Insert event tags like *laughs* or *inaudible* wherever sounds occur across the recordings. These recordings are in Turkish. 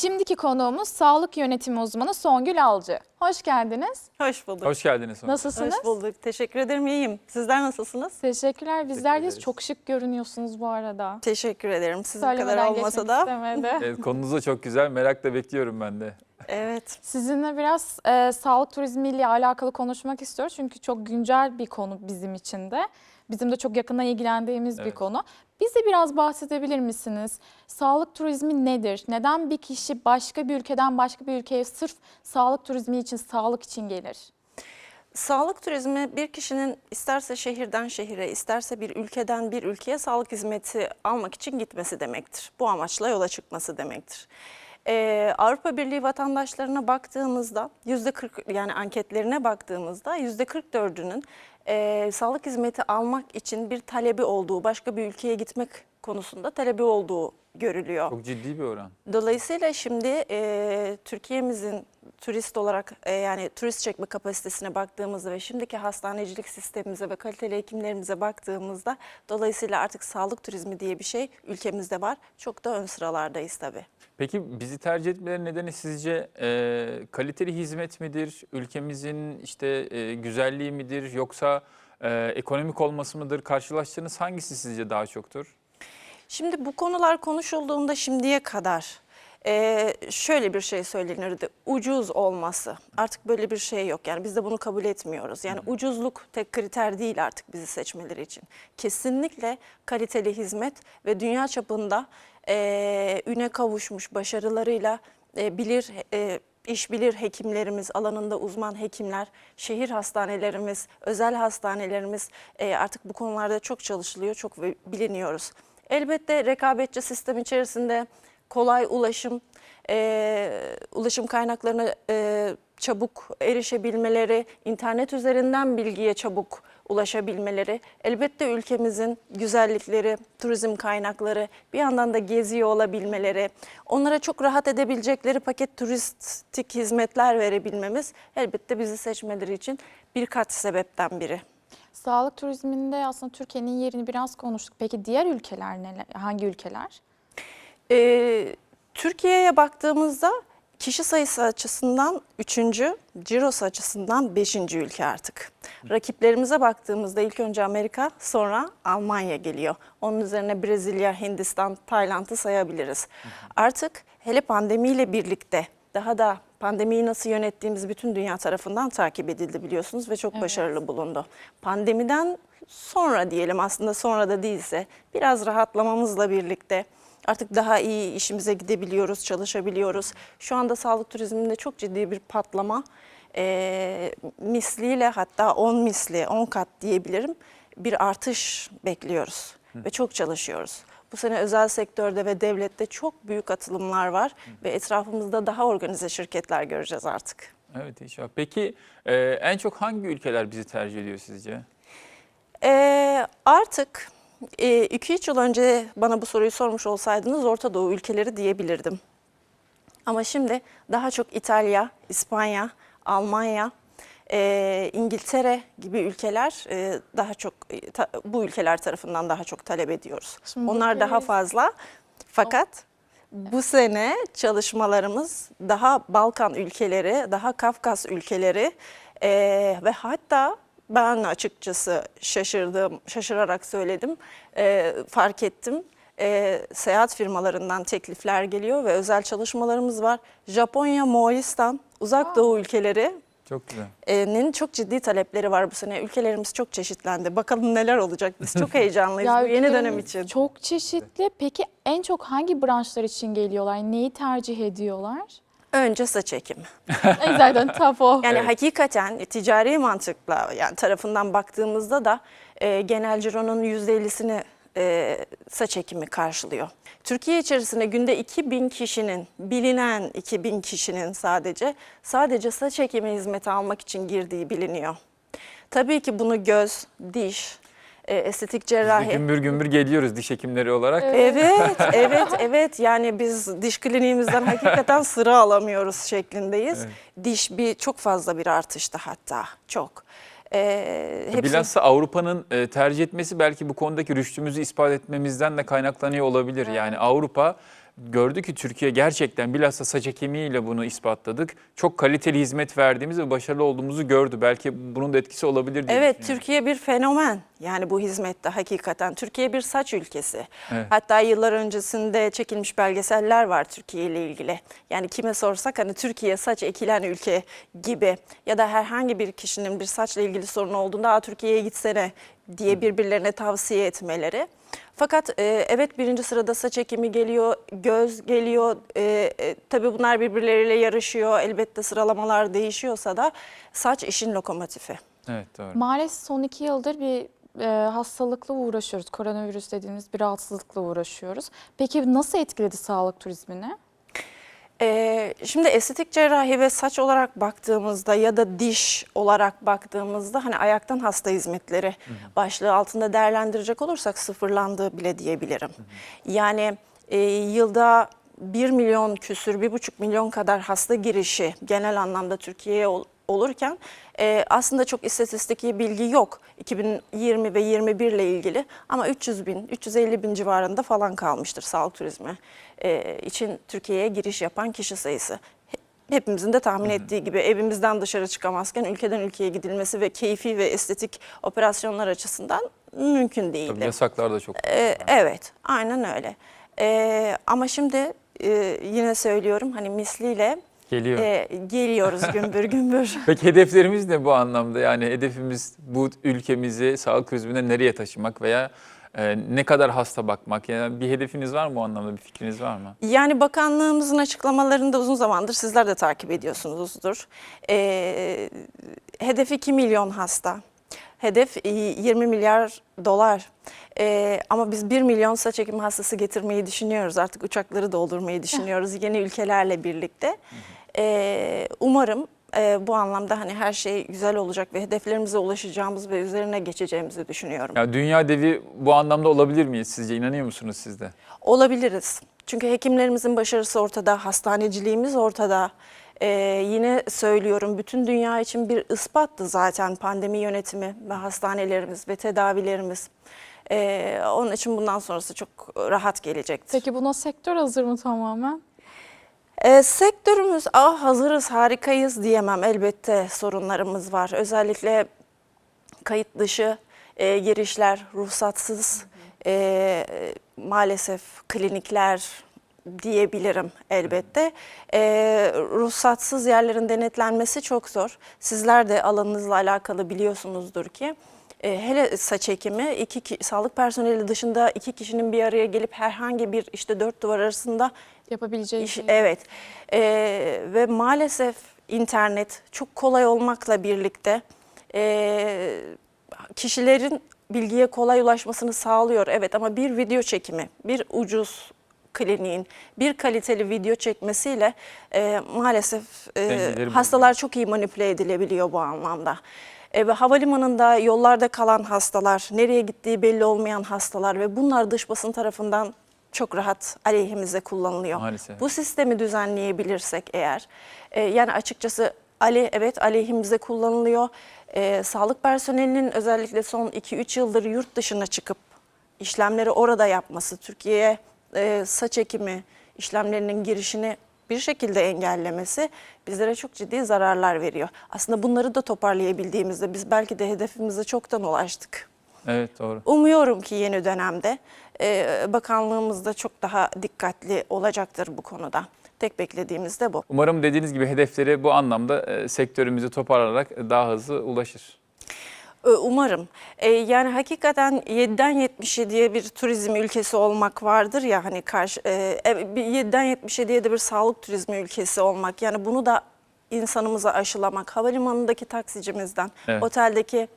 Şimdiki konuğumuz sağlık yönetimi uzmanı Songül Alcı. Hoş geldiniz. Hoş bulduk. Hoş geldiniz. Songül. Nasılsınız? Hoş bulduk. Teşekkür ederim. İyiyim. Sizler nasılsınız? Teşekkürler. Bizler de ederiz. çok şık görünüyorsunuz bu arada. Teşekkür ederim. Sizin kadar Söylemeden olmasa geçmek da. istemedi. *laughs* Evet, konunuz da çok güzel. Merakla bekliyorum ben de. Evet. Sizinle biraz e, sağlık turizmiyle alakalı konuşmak istiyoruz. Çünkü çok güncel bir konu bizim için de. Bizim de çok yakından ilgilendiğimiz bir Evet. konu. Bize biraz bahsedebilir misiniz? Sağlık turizmi nedir? Neden bir kişi başka bir ülkeden başka bir ülkeye sırf sağlık turizmi için, sağlık için gelir? Sağlık turizmi bir kişinin isterse şehirden şehire, isterse bir ülkeden bir ülkeye sağlık hizmeti almak için gitmesi demektir. Bu amaçla yola çıkması demektir. Ee, Avrupa Birliği vatandaşlarına baktığımızda yüzde 40 yani anketlerine baktığımızda yüzde 44'ünün e, sağlık hizmeti almak için bir talebi olduğu, başka bir ülkeye gitmek konusunda talebi olduğu görülüyor. Çok ciddi bir oran. Dolayısıyla şimdi e, Türkiye'mizin turist olarak e, yani turist çekme kapasitesine baktığımızda ve şimdiki hastanecilik sistemimize ve kaliteli hekimlerimize baktığımızda dolayısıyla artık sağlık turizmi diye bir şey ülkemizde var. Çok da ön sıralardayız tabii. Peki bizi tercih etmeleri nedeni sizce e, kaliteli hizmet midir? Ülkemizin işte e, güzelliği midir? Yoksa e, ekonomik olması mıdır? Karşılaştığınız hangisi sizce daha çoktur? Şimdi bu konular konuşulduğunda şimdiye kadar eee, şöyle bir şey söylenirdi. Ucuz olması. Artık böyle bir şey yok. Yani biz de bunu kabul etmiyoruz. Yani ucuzluk tek kriter değil artık bizi seçmeleri için. Kesinlikle kaliteli hizmet ve dünya çapında eee, üne kavuşmuş başarılarıyla eee, bilir eee, iş bilir hekimlerimiz, alanında uzman hekimler, şehir hastanelerimiz, özel hastanelerimiz eee, artık bu konularda çok çalışılıyor, çok ve- biliniyoruz. Elbette rekabetçi sistem içerisinde kolay ulaşım, eee, ulaşım kaynaklarına eee, çabuk erişebilmeleri, internet üzerinden bilgiye çabuk ulaşabilmeleri, elbette ülkemizin güzellikleri, turizm kaynakları, bir yandan da geziyor olabilmeleri, onlara çok rahat edebilecekleri paket turistik hizmetler verebilmemiz elbette bizi seçmeleri için birkaç sebepten biri. Sağlık turizminde aslında Türkiye'nin yerini biraz konuştuk. Peki diğer ülkeler neler? Hangi ülkeler? Ee, Türkiye'ye baktığımızda kişi sayısı açısından üçüncü, cirosu açısından beşinci ülke artık. Rakiplerimize baktığımızda ilk önce Amerika, sonra Almanya geliyor. Onun üzerine Brezilya, Hindistan, Tayland'ı sayabiliriz. Artık hele pandemiyle birlikte daha da pandemiyi nasıl yönettiğimiz bütün dünya tarafından takip edildi biliyorsunuz ve çok Evet. başarılı bulundu. Pandemiden sonra diyelim aslında sonra da değilse biraz rahatlamamızla birlikte artık daha iyi işimize gidebiliyoruz, çalışabiliyoruz. Şu anda sağlık turizminde çok ciddi bir patlama eee, misliyle hatta 10 misli, 10 kat diyebilirim bir artış bekliyoruz ve çok çalışıyoruz. Bu sene özel sektörde ve devlette çok büyük atılımlar var ve etrafımızda daha organize şirketler göreceğiz artık. Evet inşallah. Peki e, en çok hangi ülkeler bizi tercih ediyor sizce? Ee, artık 2-3 yıl önce bana bu soruyu sormuş olsaydınız Orta Doğu ülkeleri diyebilirdim. Ama şimdi daha çok İtalya, İspanya, Almanya, e, İngiltere gibi ülkeler e, daha çok e, ta- bu ülkeler tarafından daha çok talep ediyoruz. Şimdi Onlar daha ülkeleri- fazla. Fakat bu sene çalışmalarımız daha Balkan ülkeleri, daha Kafkas ülkeleri e, ve hatta ben açıkçası şaşırdım, şaşırarak söyledim, e, fark ettim. E, seyahat firmalarından teklifler geliyor ve özel çalışmalarımız var. Japonya, Moğolistan, Uzak Doğu ülkeleri Çok güzel. nin çok ciddi talepleri var bu sene. Ülkelerimiz çok çeşitlendi. Bakalım neler olacak. Biz çok *laughs* heyecanlıyız bu yeni dönem için. Çok çeşitli. Peki en çok hangi branşlar için geliyorlar? Neyi tercih ediyorlar? Önce saç ekimi. *laughs* En zaten top o. Yani Evet. hakikaten ticari mantıkla yani tarafından baktığımızda da e, genel cironun %50'sini e, saç ekimi karşılıyor. Türkiye içerisinde günde 2000 kişinin, bilinen 2000 kişinin sadece sadece saç ekimi hizmeti almak için girdiği biliniyor. Tabii ki bunu göz, diş, e, estetik Biz cerrahi gümbür gümbür geliyoruz diş hekimleri olarak. Evet, *laughs* evet, evet. Yani biz diş kliniğimizden hakikaten sıra alamıyoruz şeklindeyiz. Evet. Diş bir çok fazla bir artışta hatta çok. Ee, hepsi- Bilhassa Avrupa'nın e, tercih etmesi belki bu konudaki rüştümüzü ispat etmemizden de kaynaklanıyor olabilir. Yani Avrupa gördü ki Türkiye gerçekten bilhassa saç ekimiyle bunu ispatladık. Çok kaliteli hizmet verdiğimiz ve başarılı olduğumuzu gördü. Belki bunun da etkisi olabilir diye Evet. Türkiye bir fenomen yani bu hizmette hakikaten. Türkiye bir saç ülkesi. Evet. Hatta yıllar öncesinde çekilmiş belgeseller var Türkiye ile ilgili. Yani kime sorsak hani Türkiye saç ekilen ülke gibi ya da herhangi bir kişinin bir saçla ilgili sorunu olduğunda Türkiye'ye gitsene diye birbirlerine tavsiye etmeleri. Fakat e, evet birinci sırada saç ekimi geliyor, göz geliyor. E, e, tabii bunlar birbirleriyle yarışıyor. Elbette sıralamalar değişiyorsa da saç işin lokomotifi. Evet doğru. Maalesef son iki yıldır bir e, hastalıkla uğraşıyoruz. Koronavirüs dediğimiz bir rahatsızlıkla uğraşıyoruz. Peki nasıl etkiledi sağlık turizmini? Ee, şimdi estetik cerrahi ve saç olarak baktığımızda ya da diş olarak baktığımızda hani ayaktan hasta hizmetleri başlığı altında değerlendirecek olursak sıfırlandı bile diyebilirim. Yani e, yılda 1 milyon küsür, 1,5 milyon kadar hasta girişi genel anlamda Türkiye'ye olurken e, aslında çok istatistiki bilgi yok 2020 ve 21 ile ilgili ama 300 bin, 350 bin civarında falan kalmıştır sağlık turizmi e, için Türkiye'ye giriş yapan kişi sayısı. He- Hepimizin de tahmin ettiği gibi evimizden dışarı çıkamazken ülkeden ülkeye gidilmesi ve keyfi ve estetik operasyonlar açısından mümkün değildi. Tabii yasaklar da çok. Ee, evet, aynen öyle. Ee, ama şimdi e, yine söylüyorum hani misliyle Geliyor. e, geliyoruz *laughs* gümbür gümbür. Peki hedeflerimiz ne bu anlamda? Yani hedefimiz bu ülkemizi sağlık turizmine nereye taşımak veya e, ne kadar hasta bakmak? Yani bir hedefiniz var mı bu anlamda? Bir fikriniz var mı? Yani bakanlığımızın açıklamalarında uzun zamandır sizler de takip ediyorsunuzdur. Ee, hedef 2 milyon hasta. Hedef e, 20 milyar dolar. Ee, ama biz 1 milyon saç ekimi hastası getirmeyi düşünüyoruz. Artık uçakları doldurmayı düşünüyoruz yeni ülkelerle birlikte. Ee, umarım e, bu anlamda hani her şey güzel olacak ve hedeflerimize ulaşacağımız ve üzerine geçeceğimizi düşünüyorum. Ya dünya devi bu anlamda olabilir miyiz sizce? İnanıyor musunuz siz de? Olabiliriz. Çünkü hekimlerimizin başarısı ortada, hastaneciliğimiz ortada. Ee, yine söylüyorum bütün dünya için bir ispattı zaten pandemi yönetimi ve hastanelerimiz ve tedavilerimiz. Ee, onun için bundan sonrası çok rahat gelecektir. Peki buna sektör hazır mı tamamen? Ee, sektörümüz ah hazırız harikayız diyemem elbette sorunlarımız var. Özellikle kayıt dışı e, girişler, ruhsatsız e, maalesef klinikler diyebilirim elbette. E, ruhsatsız yerlerin denetlenmesi çok zor. Sizler de alanınızla alakalı biliyorsunuzdur ki e, hele saç ekimi iki ki- sağlık personeli dışında iki kişinin bir araya gelip herhangi bir işte dört duvar arasında Yapabileceği İş- şey. evet Ee, ve maalesef internet çok kolay olmakla birlikte ee, kişilerin bilgiye kolay ulaşmasını sağlıyor. Evet ama bir video çekimi, bir ucuz kliniğin bir kaliteli video çekmesiyle ee, maalesef Dengeleri hastalar çok iyi manipüle edilebiliyor bu anlamda. E, ve havalimanında yollarda kalan hastalar, nereye gittiği belli olmayan hastalar ve bunlar dış basın tarafından çok rahat aleyhimize kullanılıyor. Maalesef. Bu sistemi düzenleyebilirsek eğer, e, yani açıkçası ale, evet aleyhimize kullanılıyor. E, sağlık personelinin özellikle son 2-3 yıldır yurt dışına çıkıp işlemleri orada yapması, Türkiye'ye e, saç ekimi işlemlerinin girişini bir şekilde engellemesi bizlere çok ciddi zararlar veriyor. Aslında bunları da toparlayabildiğimizde biz belki de hedefimize çoktan ulaştık. Evet doğru. Umuyorum ki yeni dönemde e, bakanlığımız da çok daha dikkatli olacaktır bu konuda. Tek beklediğimiz de bu. Umarım dediğiniz gibi hedefleri bu anlamda e, sektörümüzü toparlayarak daha hızlı ulaşır. E, Umarım. E, yani hakikaten 7'den 77'ye bir turizm ülkesi olmak vardır ya hani karşı e, e, bir 7'den 77'ye de bir sağlık turizmi ülkesi olmak. Yani bunu da insanımıza aşılamak. Havalimanındaki taksicimizden, Evet. oteldeki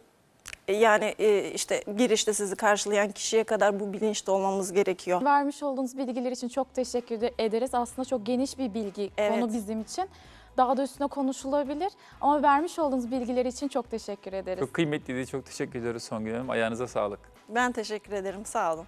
e, yani e, işte girişte sizi karşılayan kişiye kadar bu bilinçte olmamız gerekiyor. Vermiş olduğunuz bilgiler için çok teşekkür ederiz. Aslında çok geniş bir bilgi Evet. konu bizim için. Daha da üstüne konuşulabilir. Ama vermiş olduğunuz bilgiler için çok teşekkür ederiz. Çok kıymetliydi. Çok teşekkür ediyoruz Songül Hanım. Ayağınıza sağlık. Ben teşekkür ederim. Sağ olun.